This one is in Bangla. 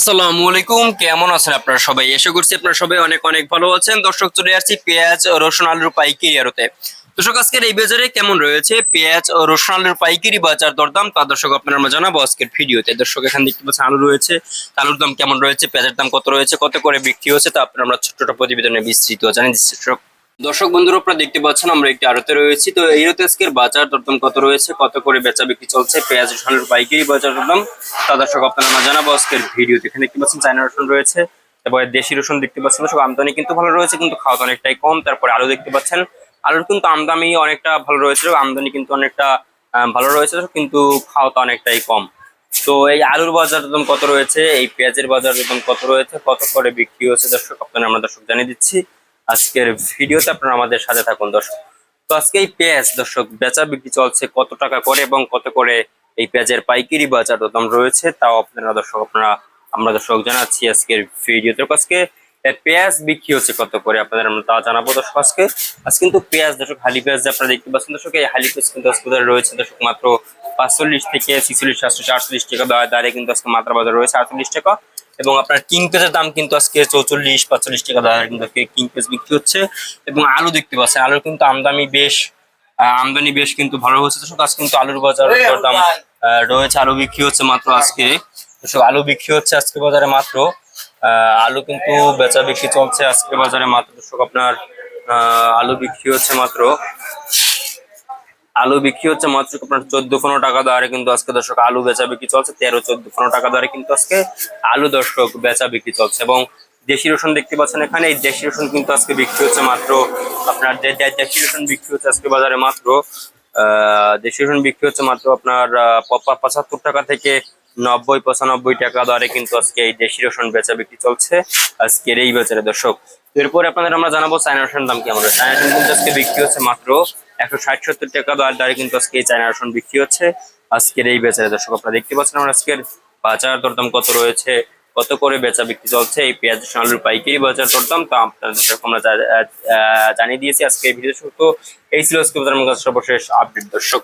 আসসালামু আলাইকুম, কেমন আছেন আপনারা সবাই? এসে করছি আপনারা সবাই অনেক অনেক ভালো আছেন। দর্শক, চলে আসছি পেঁয়াজ রসুন আলুর পাইকারি আড়তে। দর্শক, আজকের এই বাজারে কেমন রয়েছে? পেঁয়াজ ও রসুন আলুর পাইকারি বাজার দরদাম, তা দর্শক আপনারা আমরা জানাব আজকের ভিডিওতে। দর্শক, এখানে দেখতে পাচ্ছেন আলু রয়েছে। আলুর দাম কেমন রয়েছে? পেঁয়াজের দাম কত রয়েছে? কত করে বিক্রি হচ্ছে? তা আপনারা আমরা ছোট্ট ছোট প্রতিবেদনে বিস্তৃত জানিয়ে দিচ্ছি। দর্শক দর্শক বন্ধুরা, আপনারা দেখতে পাচ্ছেন আমরা একটি আড়তে রয়েছি। তো এই আড়তে আজকের বাজার দরদাম কত রয়েছে, কত করে বেচা বিক্রি চলছে, পেঁয়াজ, রসুনের পাইকারি বাজার দরদাম, তা দর্শক আপনারা আমরা জানাব আজকের ভিডিওতে। এখানে দেখতে পাচ্ছেন চায়না রসুন রয়েছে, তারপরে দেশি রসুন দেখতে পাচ্ছেন, দর্শক আমদানি কিন্তু ভালো রয়েছে, কিন্তু খাওয়া অনেকটাই কম। তারপরে আলু দেখতে পাচ্ছেন, আলুর কিন্তু আমদানি অনেকটা ভালো রয়েছে আমদানি কিন্তু অনেকটা ভালো রয়েছে কিন্তু খাওয়া অনেকটাই কম। তো এই আলুর বাজার দাম কত রয়েছে, এই পেঁয়াজের বাজার দাম কত রয়েছে, কত করে বিক্রি হচ্ছে, দর্শক আপনারা আমরা দর্শক জানিয়ে দিচ্ছি। আজকের ভিডিওতে আপনারা আমাদের সাথে থাকুন, দর্শক। তো আজকে এই পেঁয়াজ, দর্শক, বেচা বিক্রি চলছে কত টাকা করে এবং কত করে এই পেঁয়াজের পাইকারি বাজার দাম রয়েছে, তাও আপনারা, দর্শক, আপনারা, আমরা, দর্শক, জানাচ্ছি আজকের ভিডিওতে আজকে পেঁয়াজ বিক্রি হচ্ছে কত করে আপনাদের আমরা তা জানাব, দর্শক, আজকে। আজ কিন্তু পেঁয়াজ, দর্শক, হালি পেঁয়াজ আপনারা দেখতে পাচ্ছেন, দর্শক, এই হালি পেঁয়াজ কিন্তু আজকে রয়েছে, দর্শক, মাত্র পাঁচচল্লিশ থেকে ছিচল্লিশ সাতশো আটচল্লিশ টাকা। দা- দাঁড়ে কিন্তু আজকে মাত্রা বাজার রয়েছে আটচল্লিশ টাকা। এবং আপনার কিং পেঁয়াজের দাম কিন্তু আজকে চৌচল্লিশ পাঁচচল্লিশ টাকা দাঁড়ে কিন্তু আজকে কিং পেঁয়াজ বিক্রি হচ্ছে এবং আলু দেখতে পাচ্ছেন আলুর কিন্তু আমদানি বেশ আমদানি বেশ কিন্তু ভালো হচ্ছে দর্শক আজ কিন্তু আলুর বাজার দাম আহ, রয়েছে আলু বিক্রি হচ্ছে মাত্র আজকে। দর্শক আলু বিক্রি হচ্ছে আজকে বাজারে মাত্র আহ, আলু কিন্তু বেচা বিক্রি চলছে আজকে বাজারে মাত্র। দর্শক আপনার আহ, আলু বিক্রি হচ্ছে মাত্র আলু বিক্রি হচ্ছে মাত্র আপনার চোদ্দ পনেরো টাকা দরে, কিন্তু আজকে দর্শক আলু বেচা বিক্রি চলছে তেরো চোদ্দ পনেরো টাকা দরে, কিন্তু আজকে আলু দর্শক বেচা বিক্রি চলছে। এবং দেশি রসুন দেখতে পাচ্ছেন এখানে, এই দেশি রসুন কিন্তু আজকে বিক্রি হচ্ছে মাত্র আপনার দেশি রসুন বিক্রি হচ্ছে আজকে বাজারে মাত্র দেশি রসুন বিক্রি হচ্ছে মাত্র আপনার পঁচাত্তর টাকা থেকে নব্বই পঁচানব্বই টাকা দরে কিন্তু আজকে এই দেশি রসুন বেচা বিক্রি চলছে আজকের এই বাজারে দর্শক। এরপরে আপনাদের আমরা জানাব চায়না রসুন দাম কেমন চায়না রসুন কিন্তু আজকে বিক্রি হচ্ছে মাত্র একশো ষাট সত্তর টাকা। দর দরে কিন্তু আজকে এই চায়না রসুন বিক্রি হচ্ছে। আজকের এই বেচারে দর্শক আপনারা দেখতে পাচ্ছেন আমরা আজকের বাজার দরদাম কত রয়েছে, কত করে বেচা বিক্রি চলছে, এই পেঁয়াজ আলুর পাইকারি বাজার দরদাম। তো আপনাদের আমরা জানিয়ে দিয়েছি আজকে এই ভিডিও তো এই ছিল আজকে মধ্যে সর্বশেষ আপডেট দর্শক।